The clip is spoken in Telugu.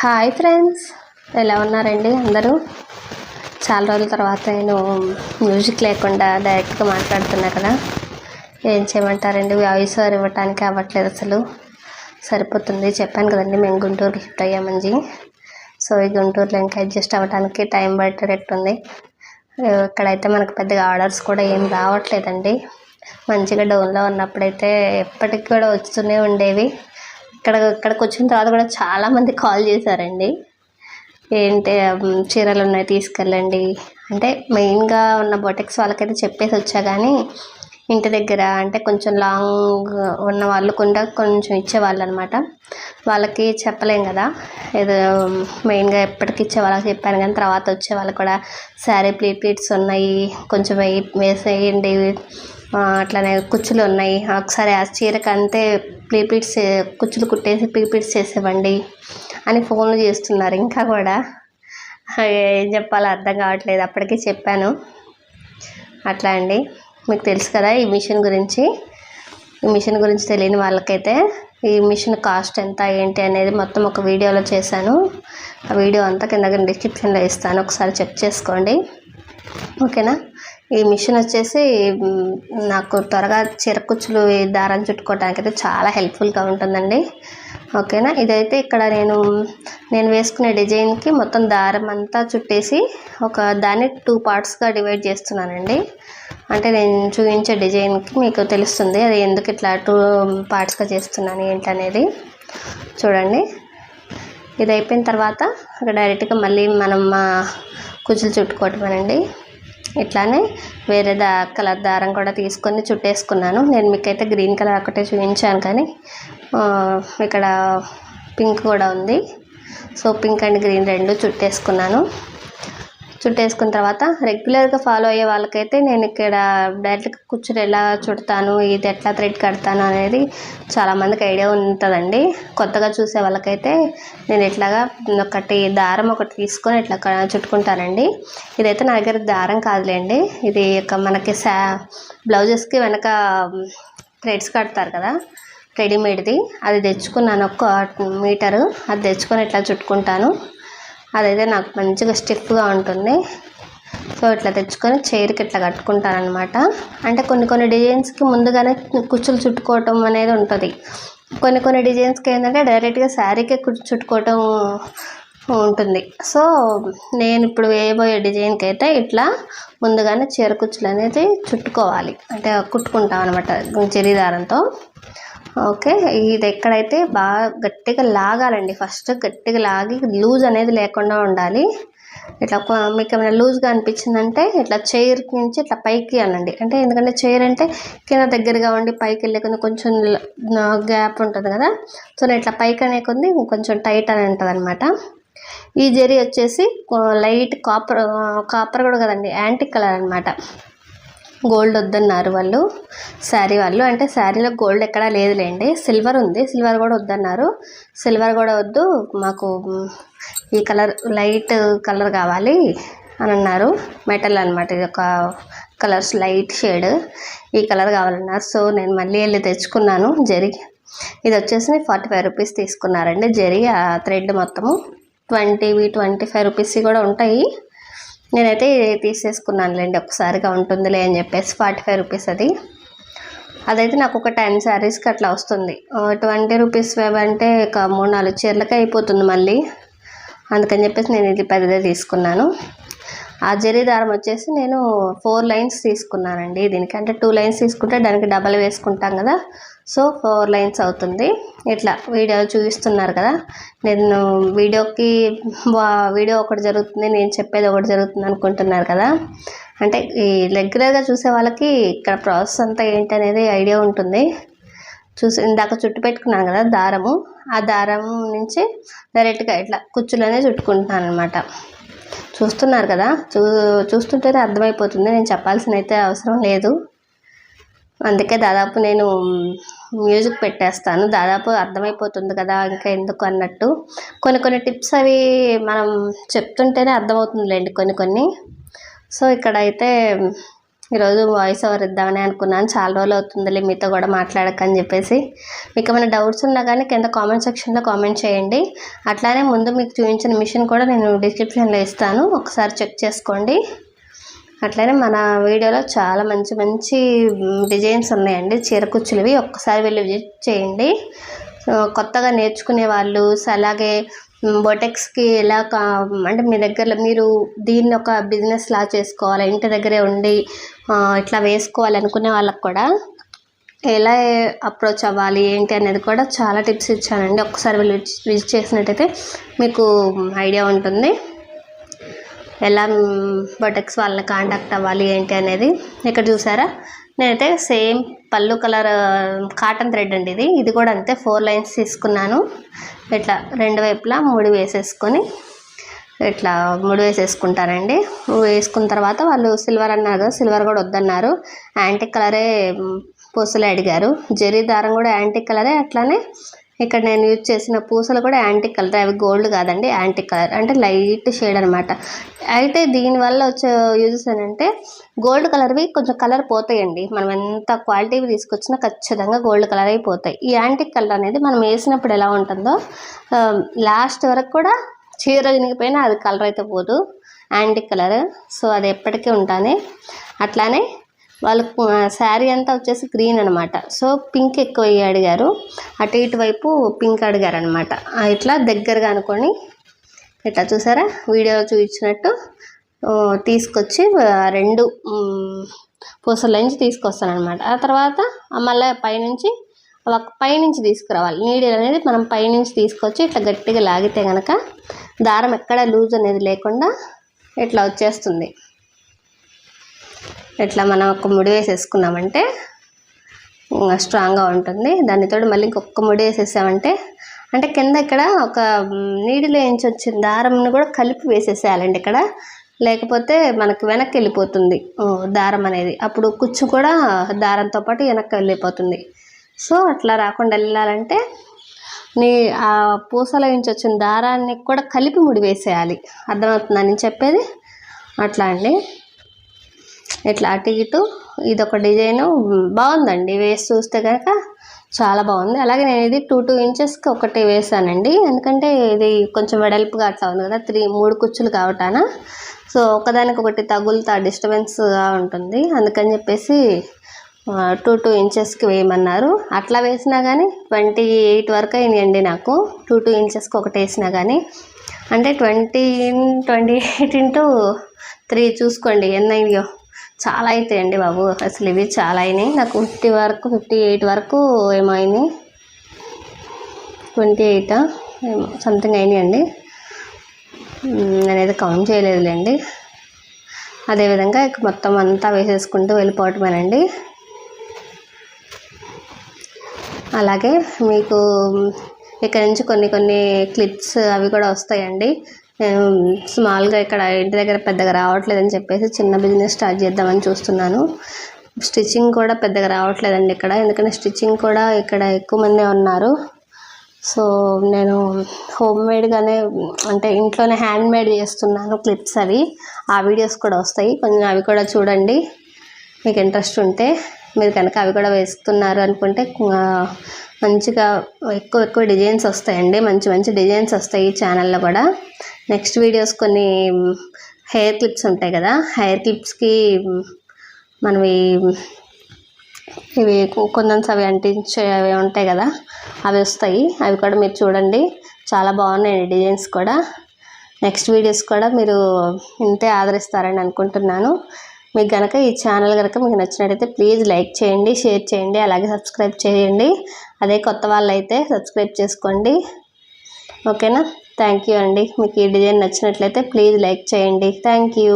హాయ్ ఫ్రెండ్స్ ఎలా ఉన్నారండి అందరూ? చాలా రోజుల తర్వాత నేను మ్యూజిక్ లేకుండా డైరెక్ట్గా మాట్లాడుతున్నా కదా. ఏం చేయమంటారండి? వాయిస్ ఓవర్ ఇవ్వటానికి అవ్వట్లేదు అసలు. సరిపోతుంది. చెప్పాను కదండి మేము గుంటూరు షిఫ్ట్ అయ్యామని సో ఈ గుంటూరులో ఇంకా అడ్జస్ట్ అవ్వడానికి టైం పట్టేటట్టుంది ఇక్కడైతే మనకు పెద్దగా ఆర్డర్స్ కూడా ఏం రావట్లేదండి. మంచిగా డౌన్లో ఉన్నప్పుడైతే ఎప్పటికి కూడా వస్తూనే ఉండేవి. ఇక్కడ ఇక్కడికి వచ్చిన తర్వాత కూడా చాలామంది కాల్ చేశారండి. ఏంటి చీరలు ఉన్నాయి తీసుకెళ్ళండి. అంటే మెయిన్గా ఉన్న బొటెక్స్ వాళ్ళకైతే చెప్పేసి వచ్చా కానీ ఇంటి దగ్గర అంటే కొంచెం లాంగ్ ఉన్న వాళ్ళు కూడా కొంచెం ఇచ్చేవాళ్ళు అనమాట వాళ్ళకి చెప్పలేం కదా. ఏదో మెయిన్గా ఎప్పటికి ఇచ్చే వాళ్ళకి చెప్పాను కానీ తర్వాత వచ్చే వాళ్ళు కూడా శారీ ప్లీట్ ప్లీట్స్ ఉన్నాయి కొంచెం వెయిట్ వేసేయండి అట్లనే అట్లానే కుచ్చులు ఉన్నాయి. ఒకసారి ఆ చీరకు అంతే ప్లీపీట్స్ కుచ్చులు కుట్టేసి ప్లీపీట్స్ చేసేవ్వండి అని ఫోన్లు చేస్తున్నారు ఇంకా కూడా. ఏం చెప్పాలో అర్థం కావట్లేదు. అప్పటికే చెప్పాను. అట్లా అండి. మీకు తెలుసు కదా ఈ మిషన్ గురించి. ఈ మిషన్ గురించి తెలియని వాళ్ళకైతే ఈ మిషన్ కాస్ట్ ఎంత ఏంటి అనేది మొత్తం ఒక వీడియోలో చేశాను. ఆ వీడియో అంతా కింద డిస్క్రిప్షన్లో ఇస్తాను. ఒకసారి చెక్ చేసుకోండి. ఓకేనా? ఈ మిషన్ వచ్చేసి నాకు త్వరగా చిరకుచ్చులు ఈ దారం చుట్టుకోవడానికి అయితే చాలా హెల్ప్ఫుల్గా ఉంటుందండి. ఓకేనా? ఇదైతే ఇక్కడ నేను నేను వేసుకునే డిజైన్కి మొత్తం దారం అంతా చుట్టేసి ఒక దాన్ని టూ పార్ట్స్గా డివైడ్ చేస్తున్నానండి. అంటే నేను చూపించే డిజైన్కి మీకు తెలుస్తుంది అది ఎందుకు ఇట్లా టూ పార్ట్స్గా చేస్తున్నాను ఏంటనేది. చూడండి. ఇది అయిపోయిన తర్వాత డైరెక్ట్గా మళ్ళీ మనం కుజులు కుచ్చులు చుట్టుకోవటమేనండి. ఇట్లానే వేరే దా కలర్ దారం కూడా తీసుకొని చుట్టేసుకున్నాను. నేను మీకైతే గ్రీన్ కలర్ ఒకటే చూపించాను కానీ ఇక్కడ పింక్ కూడా ఉంది. సో పింక్ అండ్ గ్రీన్ రెండు చుట్టేసుకున్నాను. చుట్టేసుకున్న తర్వాత రెగ్యులర్గా ఫాలో అయ్యే వాళ్ళకైతే నేను ఇక్కడ డైరెక్ట్గా కూర్చుని ఎలా చుడతాను ఇది ఎట్లా థ్రెడ్ కడతాను అనేది చాలామందికి ఐడియా ఉంటుందండి. కొత్తగా చూసే వాళ్ళకైతే నేను ఇట్లాగా ఒకటి దారం ఒకటి తీసుకొని ఇట్లా చుట్టుకుంటానండి. ఇదైతే నా దగ్గర దారం కాదులేండి. ఇది ఒక మనకి సా బ్లౌజెస్కి వెనక థ్రెడ్స్ కడతారు కదా రెడీమేడ్ది అది తెచ్చుకున్నాను ఒక మీటరు అది తెచ్చుకొని ఇట్లా చుట్టుకుంటాను. అదైతే నాకు మంచిగా స్టిఫ్గా ఉంటుంది. సో ఇట్లా తెచ్చుకొని చైర్కి ఇట్లా కట్టుకుంటాను అనమాట అంటే కొన్ని కొన్ని డిజైన్స్కి ముందుగానే కుచ్చులు చుట్టుకోవటం అనేది ఉంటుంది. కొన్ని కొన్ని డిజైన్స్కి ఏంటంటే డైరెక్ట్గా శారీకే కుచ్చు చుట్టుకోవటం ఉంటుంది. సో నేను ఇప్పుడు వేయబోయే డిజైన్కి అయితే ఇట్లా ముందుగానే చీర కుచ్చులు అనేది చుట్టుకోవాలి. అంటే కుట్టుకుంటాం అనమాట జరీదారంతో ఓకే ఇది ఎక్కడైతే బాగా గట్టిగా లాగాలండి. ఫస్ట్ గట్టిగా లాగి లూజ్ అనేది లేకుండా ఉండాలి. ఇట్లా మీకు ఏమైనా లూజ్గా అనిపించిందంటే ఇట్లా చైర్ నుంచి ఇట్లా పైకి అనండి. అంటే ఎందుకంటే చైర్ అంటే కింద దగ్గరగా ఉండి పైకి వెళ్ళే కొంచెం కొంచెం గ్యాప్ ఉంటుంది కదా. సో నేను ఇట్లా పైకి అనే కొంది కొంచెం టైట్ అని ఉంటుంది అనమాట ఈ జరీ వచ్చేసి లైట్ కాపర్ కాపర్ కూడా కదండి యాంటిక్ కలర్ అనమాట గోల్డ్ వద్దన్నారు వాళ్ళు. శారీ వాళ్ళు. అంటే శారీలో గోల్డ్ ఎక్కడా లేదులేండి. సిల్వర్ ఉంది. సిల్వర్ కూడా వద్దన్నారు. సిల్వర్ కూడా వద్దు. మాకు ఈ కలర్ లైట్ కలర్ కావాలి అని అన్నారు. మెటల్ అనమాట ఇది ఒక కలర్స్ లైట్ షేడ్. ఈ కలర్ కావాలన్నారు. సో నేను మళ్ళీ వెళ్ళి తెచ్చుకున్నాను జరి. ఇది వచ్చేసి ఫార్టీ ఫైవ్ రూపీస్ తీసుకున్నారండి జరి. ఆ థ్రెడ్ మొత్తము ట్వంటీవి ట్వంటీ ఫైవ్ రూపీస్ కూడా ఉంటాయి. నేనైతే తీసేసుకున్నానులేండి ఒకసారిగా ఉంటుందిలే అని చెప్పేసి ఫార్టీ ఫైవ్ రూపీస్ అది. అదైతే నాకు ఒక టెన్ శారీస్కి అట్లా వస్తుంది. ట్వంటీ రూపీస్ అంటే ఒక మూడు నాలుగు చీరలకే అయిపోతుంది మళ్ళీ. అందుకని చెప్పేసి నేను ఇది పెద్దదే తీసుకున్నాను. ఆ జరీ దారం వచ్చేసి నేను ఫోర్ లైన్స్ తీసుకున్నానండి. దీనికి అంటే టూ లైన్స్ తీసుకుంటే దానికి డబల్ వేసుకుంటాం కదా. సో ఫోర్ లైన్స్ అవుతుంది. ఇట్లా వీడియో చూపిస్తున్నారు కదా. నేను వీడియోకి వీడియో ఒకటి జరుగుతుంది నేను చెప్పేది ఒకటి జరుగుతుంది అనుకుంటున్నారు కదా. అంటే ఈ రెగ్యులర్గా చూసే వాళ్ళకి ఇక్కడ ప్రాసెస్ అంతా ఏంటి అనేది ఐడియా ఉంటుంది. చూసి ఇందాక చుట్టు పెట్టుకున్నాను కదా దారము. ఆ దారం నుంచి డైరెక్ట్గా ఇట్లా కుచ్చులోనే చుట్టుకుంటున్నాను అనమాట చూస్తున్నారు కదా? చూ చూస్తుంటేనే అర్థమైపోతుంది. నేను చెప్పాల్సిన అయితే అవసరం లేదు. అందుకే దాదాపు నేను మ్యూజిక్ పెట్టేస్తాను. దాదాపు అర్థమైపోతుంది కదా ఇంకా ఎందుకు అన్నట్టు. కొన్ని కొన్ని టిప్స్ అవి మనం చెప్తుంటేనే అర్థమవుతుందిలేండి కొన్ని కొన్ని. సో ఇక్కడైతే ఈరోజు వాయిస్ ఓవర్ ఇద్దామని అనుకున్నాను. చాలా రోజులు అవుతుందిలే మీతో కూడా మాట్లాడకని చెప్పేసి. మీకు ఏమైనా డౌట్స్ ఉన్నా కానీ కింద కామెంట్ సెక్షన్లో కామెంట్ చేయండి. అట్లానే ముందు మీకు చూపించిన మిషన్ కూడా నేను డిస్క్రిప్షన్లో ఇస్తాను. ఒకసారి చెక్ చేసుకోండి. అట్లనే మన వీడియోలో చాలా మంచి మంచి డిజైన్స్ ఉన్నాయండి. చీర కుచ్చులవి ఒక్కసారి వెళ్ళి విజిట్ చేయండి. కొత్తగా నేర్చుకునే వాళ్ళు అలాగే బొటెక్స్కి ఎలా కా అంటే మీ దగ్గరలో మీరు దీన్ని ఒక బిజినెస్ లా చేసుకోవాలి? ఇంటి దగ్గరే ఉండి ఇట్లా వేసుకోవాలి అనుకునే వాళ్ళకి కూడా ఎలా అప్రోచ్ అవ్వాలి? ఏంటి అనేది కూడా చాలా టిప్స్ ఇచ్చానండి. ఒకసారి వెళ్ళి విజిట్ చేసినట్టయితే మీకు ఐడియా ఉంటుంది. ఎలా బొటెక్స్ వాళ్ళని కాంటాక్ట్ అవ్వాలి ఏంటి అనేది. ఇక్కడ చూసారా? నేనైతే సేమ్ పళ్ళు కలర్ కాటన్ థ్రెడ్ అండి ఇది. ఇది కూడా అంతే ఫోర్ లైన్స్ తీసుకున్నాను. ఇట్లా రెండు వైపులా ముడి వేసేసుకొని ఇట్లా ముడి వేసేసుకుంటారండి వేసుకున్న తర్వాత వాళ్ళు సిల్వర్ అన్నారు సిల్వర్ కూడా వద్దన్నారు. యాంటిక్ కలరే పూసలు అడిగారు. జరీ దారం కూడా యాంటిక్ కలరే అట్లానే ఇక్కడ నేను యూజ్ చేసిన పూసలు కూడా యాంటిక్ కలర్ అవి గోల్డ్ కాదండి యాంటిక్ కలర్ అంటే లైట్ షేడ్ అనమాట అయితే దీనివల్ల వచ్చే యూజెస్ ఏంటంటే గోల్డ్ కలర్వి కొంచెం కలర్ పోతాయండి. మనం ఎంత క్వాలిటీవి తీసుకొచ్చినా ఖచ్చితంగా గోల్డ్ కలర్ అయిపోతాయి ఈ యాంటిక్ కలర్ అనేది మనం వేసినప్పుడు ఎలా ఉంటుందో లాస్ట్ వరకు కూడా చీర చినిగిపోయినా అది కలర్ అయితే పోదు. యాంటిక్ కలర్ సో అది ఎప్పటికీ ఉంటానే. అట్లానే వాళ్ళకు శారీ అంతా వచ్చేసి గ్రీన్ అనమాట సో పింక్ ఎక్కువ అడిగారు. అటు ఇటువైపు పింక్ అడిగారు అనమాట ఇట్లా దగ్గరగా అనుకొని ఇట్లా చూసారా? వీడియో చూపించినట్టు తీసుకొచ్చి రెండు మ్, పూసల నుంచి తీసుకొస్తాను అనమాట ఆ తర్వాత మళ్ళీ పైనుంచి ఒక పైనుంచి తీసుకురావాలి. నీడిల్ అనేది మనం పైనుంచి తీసుకొచ్చి ఇట్లా గట్టిగా లాగితే కనుక దారం ఎక్కడ లూజ్ అనేది లేకుండా ఇట్లా వచ్చేస్తుంది. ఇట్లా మనం ఒక ముడి వేసేసుకున్నామంటే స్ట్రాంగ్గా ఉంటుంది. దానితో మళ్ళీ ఇంకొక ముడి వేసేసామంటే అంటే కింద ఇక్కడ ఒక నీడిలో ఏంచి వచ్చిన దారంని కూడా కలిపి వేసేసేయాలండి ఇక్కడ. లేకపోతే మనకు వెనక్కి వెళ్ళిపోతుంది దారం అనేది. అప్పుడు కుచ్చు కూడా దారంతో పాటు వెనక్కి వెళ్ళిపోతుంది. సో అట్లా రాకుండా వెళ్ళాలంటే నీ ఆ పూసల నుంచి వచ్చిన దారాన్ని కూడా కలిపి ముడి వేసేయాలి. అర్థమవుతుందని చెప్పేది? అట్లా అండి. ఇట్లా అటు ఇటు ఇది ఒక బాగుందండి. వేసి చూస్తే కనుక చాలా బాగుంది. అలాగే నేను ఇది టూ టూ ఇంచెస్కి ఒకటి వేసానండి. ఎందుకంటే ఇది కొంచెం వెడల్పుగా అట్లా ఉంది కదా త్రీ మూడు కుచ్చులు కావటాన. సో ఒకదానికి ఒకటి తగులుతా డిస్టర్బెన్స్గా ఉంటుంది. అందుకని చెప్పేసి టూ టూ ఇంచెస్కి వేయమన్నారు. అట్లా వేసినా కానీ ట్వంటీ ఎయిట్ వరకు అయినాయండి నాకు. టూ టూ ఇంచెస్కి ఒకటి వేసినా కానీ అంటే twenty twenty eight into three చూసుకోండి. ఎన్నయ్యో చాలా అవుతాయండి బాబు. అసలు ఇవి చాలా అయినాయి. నాకు ఫిఫ్టీ వరకు ఫిఫ్టీ ఎయిట్ వరకు ఏమైంది ట్వంటీ ఎయిట్? ఏమో సంథింగ్ అయినాయండి. నేనైతే కౌంట్ చేయలేదులేండి. అదేవిధంగా ఇక మొత్తం అంతా వేసేసుకుంటూ వెళ్ళిపోవటమేనండి. అలాగే మీకు ఇక్కడ నుంచి కొన్ని కొన్ని క్లిప్స్ అవి కూడా వస్తాయండి. స్మాల్గా ఇక్కడ ఇంటి దగ్గర పెద్దగా రావట్లేదని చెప్పేసి చిన్న బిజినెస్ స్టార్ట్ చేద్దామని చూస్తున్నాను. స్టిచ్చింగ్ కూడా పెద్దగా రావట్లేదండి ఇక్కడ. ఎందుకంటే స్టిచ్చింగ్ కూడా ఇక్కడ ఎక్కువ మందే ఉన్నారు. సో నేను హోమ్ మేడ్గానే అంటే ఇంట్లోనే హ్యాండ్ మేడ్ చేస్తున్నాను క్లిప్స్ అవి. ఆ వీడియోస్ కూడా వస్తాయి. కొంచెం అవి కూడా చూడండి. మీకు ఇంట్రెస్ట్ ఉంటే. మీరు కనుక అవి కూడా వేస్తున్నారు అనుకుంటే మంచిగా ఎక్కువ ఎక్కువ డిజైన్స్ వస్తాయండి. మంచి మంచి డిజైన్స్ వస్తాయి ఈ ఛానల్లో కూడా. నెక్స్ట్ వీడియోస్ కొన్ని హెయిర్ క్లిప్స్ ఉంటాయి కదా. హెయిర్ క్లిప్స్కి మనవి ఇవి కొందన్స్ అవి అంటించే అవి ఉంటాయి కదా అవి వస్తాయి. అవి కూడా మీరు చూడండి. చాలా బాగున్నాయి డిజైన్స్ కూడా. నెక్స్ట్ వీడియోస్ కూడా మీరు ఇంతే ఆదరిస్తారని అనుకుంటున్నాను. మీకు కనుక ఈ ఛానల్ కనుక మీకు నచ్చినట్టయితే ప్లీజ్ లైక్ చేయండి షేర్ చేయండి అలాగే సబ్స్క్రైబ్ చేయండి. అదే కొత్త వాళ్ళు అయితే సబ్స్క్రైబ్ చేసుకోండి. ఓకేనా? థ్యాంక్ యూ అండి. మీకు ఈ డిజైన్ నచ్చినట్లయితే ప్లీజ్ లైక్ చేయండి. Thank you